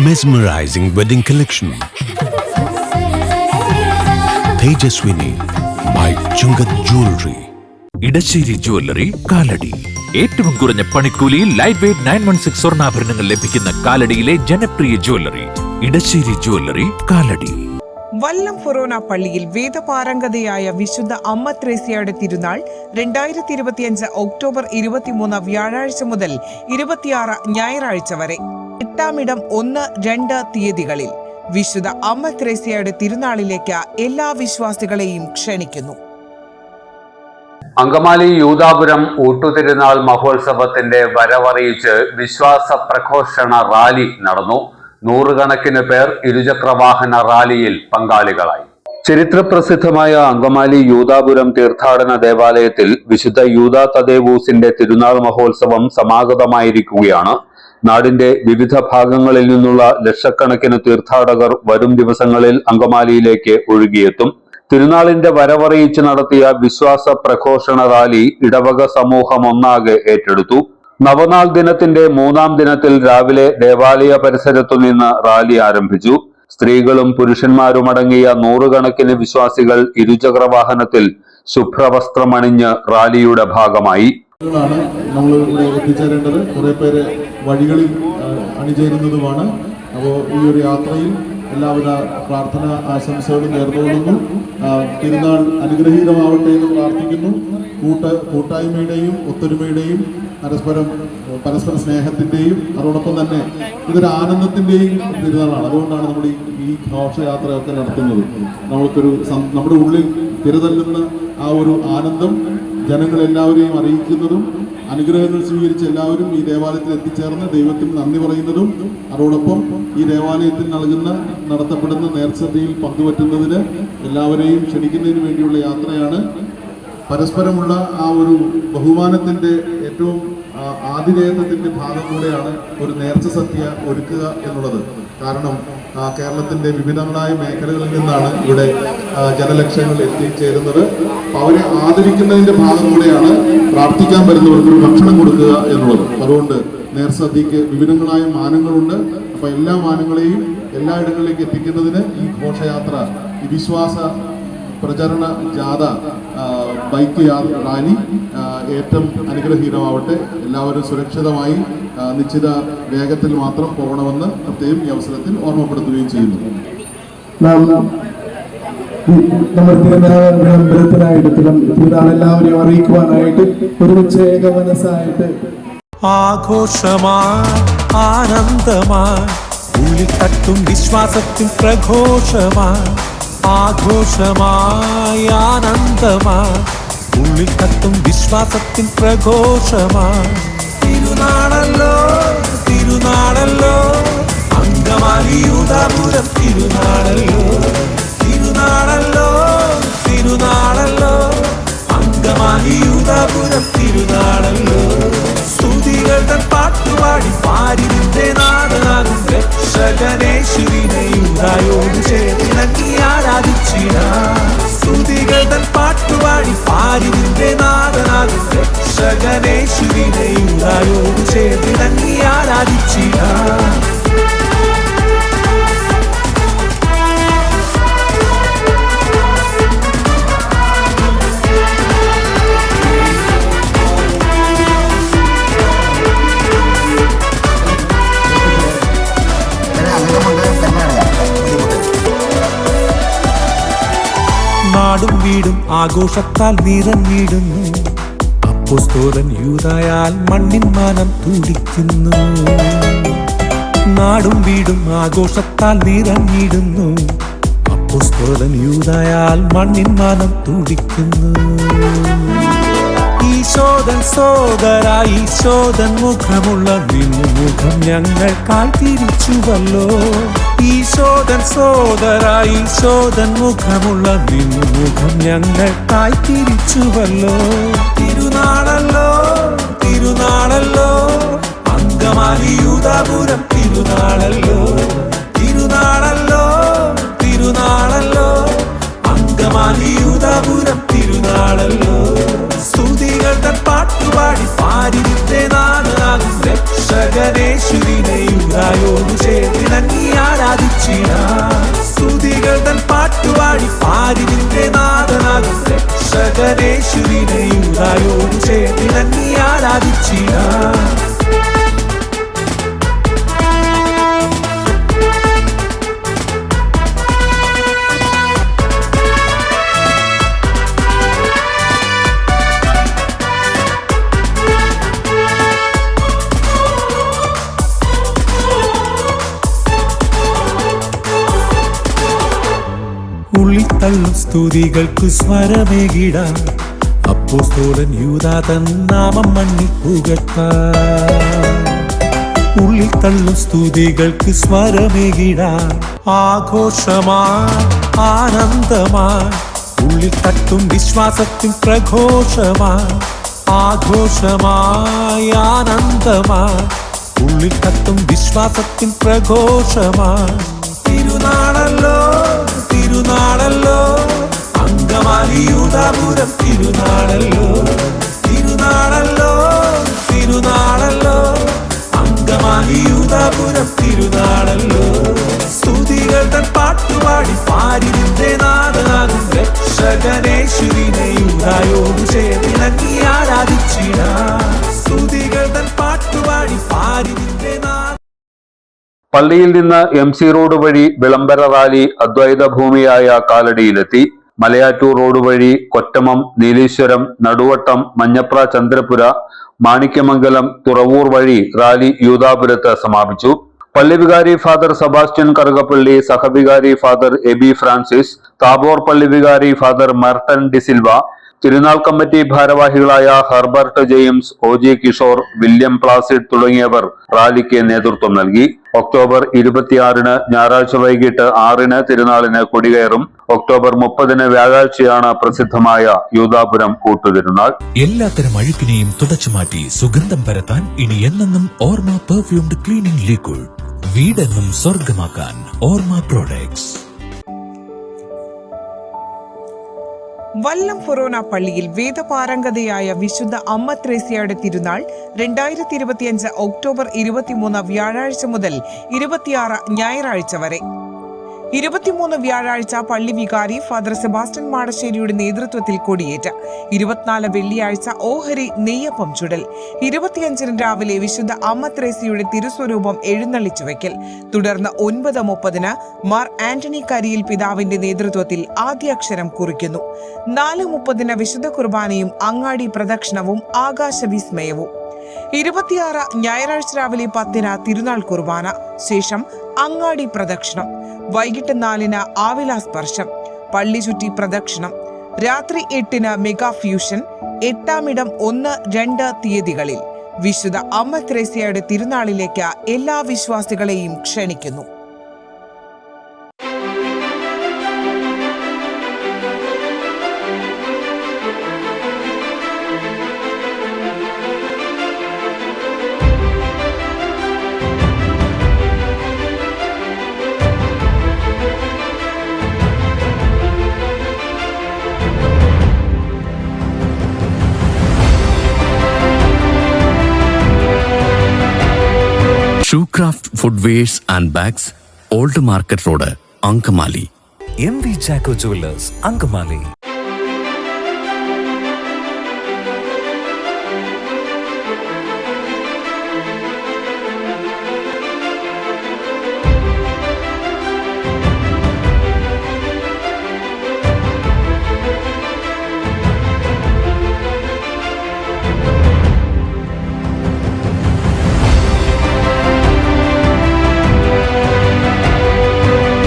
Mesmerizing wedding collection Tejaswini by Chungath jewellery Edassery jewellery Kalady. ഏറ്റവും കുറഞ്ഞ പണിക്കൂലിയിൽ light weight nine one six സ്വർണാഭരണങ്ങൾ ലഭിക്കുന്ന കാലടിയിലെ ജനപ്രിയ ജ്വല്ലറി ഇടശ്ശേരി ജ്വല്ലറി കാലടി. വല്ലം ഫൊറോന പള്ളിയിൽ വേദപാരംഗതയായ വിശുദ്ധ അമ്മ ത്രേസ്യയുടെ തിരുനാൾ രണ്ടായിരത്തി ഇരുപത്തിയഞ്ച് ഒക്ടോബർ ഇരുപത്തിമൂന്ന് വ്യാഴാഴ്ച മുതൽ ഇരുപത്തിയാറ് ഞായറാഴ്ച വരെ. എട്ടാമിടം ഒന്ന് രണ്ട് തീയതികളിൽ വിശുദ്ധ അമ്മ ത്രേസ്യയുടെ തിരുനാളിലേക്ക് എല്ലാ വിശ്വാസികളെയും ക്ഷണിക്കുന്നു. അങ്കമാലി യൂതാപുരം ഊട്ടുതിരുനാൾ മഹോത്സവത്തിന്റെ വരവറിയിച്ച് വിശ്വാസ പ്രഘോഷണ റാലി നടന്നു. നൂറുകണക്കിന് പേർ ഇരുചക്രവാഹന റാലിയിൽ പങ്കാളികളായി. ചരിത്രപ്രസിദ്ധമായ അങ്കമാലി യൂതാപുരം തീർത്ഥാടന ദേവാലയത്തിൽ വിശുദ്ധ യൂതാ തദേവൂസിന്റെ തിരുനാൾ മഹോത്സവം സമാഗതമായിരിക്കുകയാണ്. നാടിന്റെ വിവിധ ഭാഗങ്ങളിൽ നിന്നുള്ള ലക്ഷക്കണക്കിന് തീർത്ഥാടകർ വരും ദിവസങ്ങളിൽ അങ്കമാലിയിലേക്ക് ഒഴുകിയെത്തും. തിരുനാളിന്റെ വരവറിയിച്ച് നടത്തിയ വിശ്വാസ പ്രഘോഷണ റാലി ഇടവക സമൂഹം ഒന്നാകെ ഏറ്റെടുത്തു. നവനാൾ ദിനത്തിന്റെ മൂന്നാം ദിനത്തിൽ രാവിലെ ദേവാലയ പരിസരത്തു നിന്ന് റാലി ആരംഭിച്ചു. സ്ത്രീകളും പുരുഷന്മാരും അടങ്ങിയ നൂറുകണക്കിന് വിശ്വാസികൾ ഇരുചക്ര വാഹനത്തിൽ ശുഭ്രവസ്ത്രമണിഞ്ഞ് റാലിയുടെ ഭാഗമായി. നമ്മൾ ഇവിടെ എത്തിച്ചേരേണ്ടത്. കുറെ പേര് വഴികളിൽ അണിചേരുന്നതുമാണ്. അപ്പോൾ ഈ ഒരു യാത്രയിൽ എല്ലാവിധ പ്രാർത്ഥന ആശംസകളും നേർന്നുകൊള്ളുന്നു. തിരുനാൾ അനുഗ്രഹീതമാവട്ടെ എന്ന് പ്രാർത്ഥിക്കുന്നു. കൂട്ട കൂട്ടായ്മയുടെയും ഒത്തൊരുമയുടെയും പരസ്പരം പരസ്പര സ്നേഹത്തിന്റെയും അതോടൊപ്പം തന്നെ ഇതൊരു ആനന്ദത്തിന്റെയും തിരുനാളാണ്. അതുകൊണ്ടാണ് നമ്മൾ ഈ ഘോഷയാത്രയൊക്കെ നടത്തുന്നത്. നമ്മൾക്കൊരു നമ്മുടെ ഉള്ളിൽ തിരതല്ലുന്ന ആ ഒരു ആനന്ദം ജനങ്ങളെല്ലാവരെയും അറിയിക്കുന്നതും അനുഗ്രഹങ്ങൾ സ്വീകരിച്ച് എല്ലാവരും ഈ ദേവാലയത്തിൽ എത്തിച്ചേർന്ന് ദൈവത്തിന് നന്ദി പറയുന്നതും അതോടൊപ്പം ഈ ദേവാലയത്തിൽ നൽകുന്ന നടത്തപ്പെടുന്ന നേർച്ചതയിൽ പങ്കുപറ്റുന്നതിന് എല്ലാവരെയും ക്ഷണിക്കുന്നതിന് വേണ്ടിയുള്ള യാത്രയാണ്. പരസ്പരമുള്ള ആ ഒരു ബഹുമാനത്തിന്റെ ഏറ്റവും ആ, ഭാഗം കൂടെയാണ് ഒരു നേർച്ച സദ്യ ഒരുക്കുക എന്നുള്ളത്. കാരണം ആ, കേരളത്തിന്റെ വിവിധങ്ങളായ മേഖലകളിൽ നിന്നാണ് ഇവിടെ ജനലക്ഷങ്ങൾ എത്തിച്ചേരുന്നത്. അവരെ ആദരിക്കുന്നതിന്റെ ഭാഗം കൂടെയാണ് പ്രാർത്ഥിക്കാൻ വരുന്നവർക്ക് ഭക്ഷണം കൊടുക്കുക എന്നുള്ളത്. അതുകൊണ്ട് നേർസദ്യക്ക് വിവിധങ്ങളായ മാനങ്ങളുണ്ട്. അപ്പോൾ എല്ലാ മാനങ്ങളെയും എല്ലായിടങ്ങളിലേക്ക് എത്തിക്കുന്നതിന് ഈ ഘോഷയാത്ര ഈ വിശ്വാസ പ്രചരണ ജാഥ ബൈക്ക് യാത്ര റാലി ഏറ്റവും അനുഗ്രഹീതമാവട്ടെ. എല്ലാവരും സുരക്ഷിതമായി നിശ്ചിത വേഗത്തിൽ മാത്രം പോകണമെന്ന് പ്രത്യേകം ഈ അവസരത്തിൽ ഓർമ്മപ്പെടുത്തുകയും ചെയ്യുന്നു. നാം ഈ നമ്മുടെ തിരുനാളിന്റെ അമ്പലത്തിനായിട്ട് തിരു- തിരുനാൾ എല്ലാവരെയും അറിയിക്കുവാനായിട്ട് ഒരുമിച്ച് ഏക മനസ്സായിട്ട്. ആഘോഷമായി ആനന്ദമായി ഉള്ളിൽ തട്ടും വിശ്വാസത്തിൻ പ്രഘോഷമാ ആഘോഷമായി ആനന്ദമായി ഉള്ളിൽ തട്ടും വിശ്വാസത്തിൻ പ്രഘോഷമായി. അങ്കമാലിയൂതാപുരം തിരുനാളല്ലോ. തിരുനാളല്ലോ തിരുനാളല്ലോ. അങ്കമാലിയൂതാപുരം തിരുനാളല്ലോ. സ്തുതികൾ തൻ പാട്ടുപാടി പാരിന്റെ നാടനാകും രക്ഷകനേശുവിനെ യൂതായോട് ചേർത്തിണങ്ങി ആരാധിച്ചിട. സ്തുതികൾ തൻ പാട്ടുപാടി പാരിന്റെ നാടനാകും രക്ഷകനേശുവിനെ യൂതായോട് ചേർത്തിണങ്ങി ആരാധിച്ചിട. നാടും വീടും ആഘോഷത്താൽ നിറഞ്ഞിടുന്നു അപ്പോസ്തോലൻ യൂതായാൽ മണ്ണിൻ മാനം തുടിക്കുന്നു. നാടും വീടും ആഘോഷത്താൽ നിറഞ്ഞിടുന്നു അപ്പോസ്തോലൻ യൂതായാൽ മണ്ണിൻ മാനം തുടിക്കുന്നു. ഈശോദൻ സോദരായി ഈശോദൻ മുഖമുള്ള നിന്നു ഞങ്ങൾ കാത്തിരിച്ചുവല്ലോ ഈശോദൻ സോദരായി ഈശോദൻ മുഖമുള്ള നിന്നു ഞങ്ങൾ കാത്തിരിച്ചുവല്ലോ തിരിച്ചുവല്ലോ തിരുനാളല്ലോ തിരുനാളല്ലോ അങ്കമാലിയൂതാപുരം തിരുനാളല്ലോ. തിരുനാളല്ലോ തിരുനാളല്ലോ അങ്കമാലിയൂതാപുരം തിരുനാളല്ലോ. ജഗദേശ്വരിനെ യുഗായോട് ചേർത്തിണങ്ങി ആരാധിച്ചിട. സ്തുതികൾ തൻ പാട്ടുപാടി പാരിവിന്റെ നാഥനാകും. ജഗദേശ്വരിനെ യുഗായോട് ചേർത്തിണങ്ങി ആരാധിച്ചിട. തള്ളും സ്തുതികൾക്ക് സ്വരമേകിടാം അപ്പോസ്തോലൻ യൂദാ തൻ നാമം മണ്ണി ഉള്ളിൽ തള്ളും സ്തുതികൾക്ക് സ്വരമേകിടാം ആഘോഷമാ ആനന്ദമാ ഉള്ളിൽ തട്ടും വിശ്വാസത്തിൻ പ്രഘോഷമാ ആഘോഷമായി ആനന്ദമാ ഉള്ളിൽ തട്ടും വിശ്വാസത്തിൻ പ്രഘോഷമാ തിരുനാളല്ലോ തിരുനാളല്ലോ. അങ്കമാലിയൂതാപുരം തിരുനാളല്ലോ. തിരുനാളല്ലോ തിരുനാളല്ലോ. അങ്കമാലിയൂതാപുരം തിരുനാളല്ലോ. സ്തുതികൾ തൻ പാട്ടുപാടി പാരിതിന്റെ നാദനാകും രക്ഷകനേശ്വരിനെ യൂതായോട് ചേർന്നിണങ്ങി ആരാധിച്ചിട. പള്ളിയിൽ നിന്ന് എം സി റോഡ് വഴി വിളംബര റാലി അദ്വൈത ഭൂമിയായ കാലടിയിലെത്തി. മലയാറ്റൂർ റോഡ് വഴി കൊറ്റമം നീലീശ്വരം നടുവട്ടം മഞ്ഞപ്ര ചന്ദ്രപുര മാണിക്യമംഗലം തുറവൂർ വഴി റാലി യൂതാപുരത്ത് സമാപിച്ചു. പള്ളി വികാരി ഫാദർ സെബാസ്റ്റ്യൻ കറുകപ്പള്ളി സഹവികാരി ഫാദർ എബി ഫ്രാൻസിസ് താബോർ പള്ളി വികാരി ഫാദർ മർട്ടൻ ഡിസിൽവ തിരുനാൾ കമ്മിറ്റി ഭാരവാഹികളായ Herbert James O. G. Kishore William Placid തുടങ്ങിയവർ റാലിക്ക് നേതൃത്വം നൽകി. ഒക്ടോബർ ഇരുപത്തിയാറിന് ഞായറാഴ്ച വൈകിട്ട് ആറിന് തിരുനാളിന് കൊടികയറും. ഒക്ടോബർ മുപ്പതിന് വ്യാഴാഴ്ചയാണ് പ്രസിദ്ധമായ യൂതാപുരം കൂട്ടുതിരുനാൾ. എല്ലാത്തരം അഴുക്കിനെയും തുടച്ചുമാറ്റി സുഗന്ധം പരത്താൻ ഇനി എന്നെന്നും ഓർമ്മ പെർഫ്യൂംഡ് ക്ലീനിംഗ് ലിക്വിഡ് വീടെന്നും സ്വർഗമാക്കാൻ ഓർമ്മ പ്രോഡക്ട്സ് വല്ലം ഫൊറോന പള്ളിയിൽ വേദപാരംഗതയായ വിശുദ്ധ അമ്മ ത്രേസ്യയുടെ തിരുനാൾ രണ്ടായിരത്തി ഇരുപത്തിയഞ്ച് ഒക്ടോബർ ഇരുപത്തിമൂന്ന് വ്യാഴാഴ്ച മുതൽ ഇരുപത്തിയാറ് ഞായറാഴ്ച വരെ. ഇരുപത്തിമൂന്ന് വ്യാഴാഴ്ച പള്ളി വികാരി ഫാദർ സെബാസ്റ്റ്യൻ മാടശ്ശേരിയുടെ നേതൃത്വത്തിൽ കൊടിയേറ്റ്. ഇരുപത്തിനാല് വെള്ളിയാഴ്ച ഓഹരി നെയ്യപ്പം ചുടൽ. ഇരുപത്തിയഞ്ചിന് രാവിലെ വിശുദ്ധ അമ്മ ത്രേസ്യയുടെ തിരുസ്വരൂപം എഴുന്നള്ളിച്ചു വയ്ക്കൽ. തുടർന്ന് ഒൻപത് മുപ്പതിന് മാർ ആന്റണി കരിയിൽ പിതാവിന്റെ നേതൃത്വത്തിൽ ആദ്യാക്ഷരം കുറിക്കുന്നു. നാല് മുപ്പതിന് വിശുദ്ധ കുർബാനയും അങ്ങാടി പ്രദക്ഷിണവും ആകാശവിസ്മയവും. ഇരുപത്തിയാറ് ഞായറാഴ്ച രാവിലെ പത്തിന് തിരുനാൾ കുർബാന. ശേഷം അങ്ങാടി പ്രദക്ഷിണം. വൈകിട്ട് നാലിന് ആവില സ്പർശം പള്ളി ചുറ്റി പ്രദക്ഷിണം. രാത്രി എട്ടിന് മെഗാ ഫ്യൂഷൻ. എട്ടാമിടം ഒന്ന് രണ്ട് തീയതികളിൽ. വിശുദ്ധ അമ്മ ത്രേസ്യയുടെ തിരുനാളിലേക്ക് എല്ലാ വിശ്വാസികളെയും ക്ഷണിക്കുന്നു. Shoecraft footwears and bags old market road Angamaly M V Chacko jewellers Angamaly